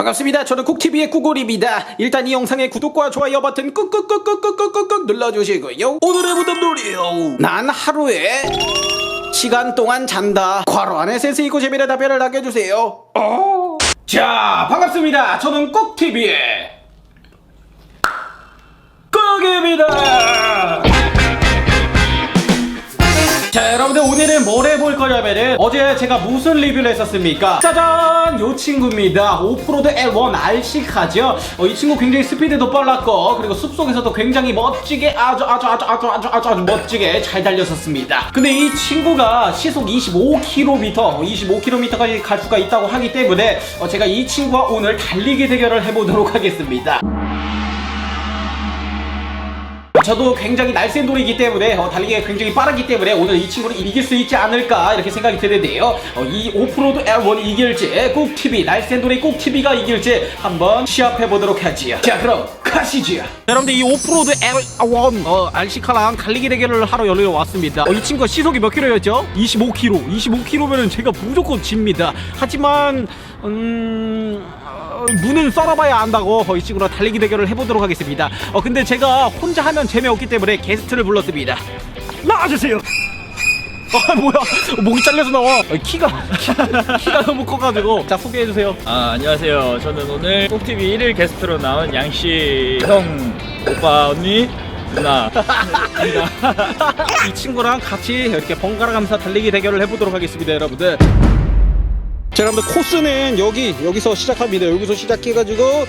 반갑습니다. 저는 쿡TV의 꾸골입니다. 일단 이 영상의 구독과 좋아요 버튼 꾹꾹꾹꾹꾹꾹꾹 눌러주시고요. 오늘의 무덤놀이요. 난 하루에 시간 동안 잔다. 괄호 안에 센스 있고 재미난 답변을 남겨주세요. 어. 자, 반갑습니다. 저는 꾹TV의 꾹입니다. 여러분들 오늘은 뭘 해볼 거냐면은 어제 제가 무슨 리뷰를 했었습니까? 짜잔! 요 친구입니다. 오프로드 L1 RC카죠? 어, 이 친구 굉장히 스피드도 빨랐고 그리고 숲속에서도 굉장히 멋지게 아주 아주 아주 아주 아주 아주 아주 멋지게 잘 달렸었습니다. 근데 이 친구가 시속 25km 25km까지 갈 수가 있다고 하기 때문에 어, 제가 이 친구와 오늘 달리기 대결을 해보도록 하겠습니다 저도 굉장히 날쌘 돌이기 때문에 어, 달리기가 굉장히 빠르기 때문에 오늘 이 친구를 이길 수 있지 않을까 이렇게 생각이 드는데요. 어, 이 오프로드 L1이 이길지 꾹TV 날쌘 돌이 꾹TV가 이길지 한번 시합해 보도록 하지요. 자 그럼 가시죠. 여러분들 이 오프로드 L1 어, RC카랑 달리기 대결을 하러 여기로 왔습니다. 어, 이 친구가 시속이 몇 킬로였죠? 25km 25km면은 제가 무조건 집니다. 하지만 음... 어, 문은 썰어봐야 안다고 어, 이 친구랑 달리기 대결을 해보도록 하겠습니다. 어 근데 제가 혼자 하면 재미없기 때문에 게스트를 불렀습니다. 나와주세요. 아 뭐야 목이 잘려서 나와 어, 키가 키가, 키가 너무 커가지고 자 소개해주세요 아 안녕하세요. 저는 오늘 꼭TV 1일 게스트로 나온 양씨 형 오빠 언니 누나 이 친구랑 같이 이렇게 번갈아 가면서 달리기 대결을 해보도록 하겠습니다 여러분들 자 여러분들 코스는 여기 여기서 시작합니다. 여기서 시작해가지고 어,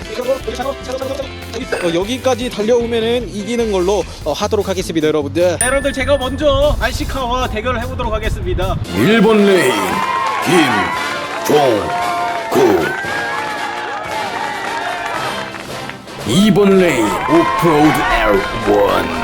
여기까지 달려오면은 이기는 걸로 어, 하도록 하겠습니다 여러분들. 여러분들 제가 먼저 RC카와 대결을 해보도록 하겠습니다. 1번 레인 김종구. 2번 레인 오프로드 L1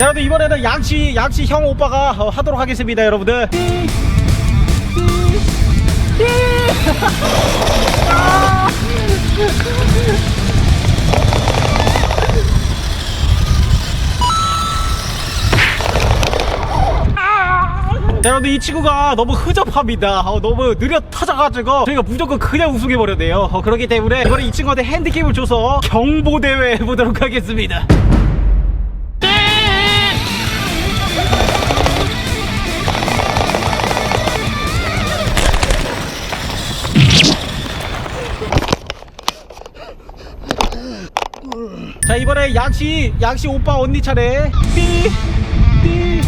여러분들 이번에는 양치 양치 형 오빠가 어, 하도록 하겠습니다 여러분들 자, 여러분들 이 친구가 너무 흐접합니다. 어, 너무 느려 터져가지고 저희가 무조건 그냥 우승해버렸네요. 어, 그렇기 때문에 이번에 이 친구한테 핸디캡을 줘서 경보대회 해보도록 하겠습니다. 이번에 양씨 양씨 오빠 언니 차례. 삐삐삐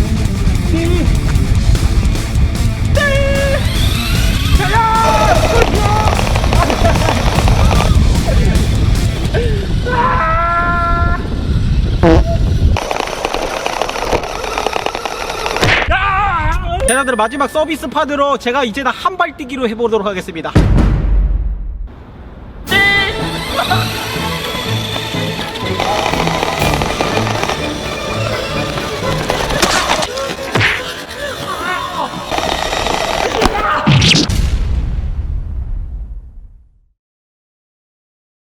자, 여러분들 마지막 서비스 파드로 제가 이제는 한발 뛰기로 해보도록 하겠습니다.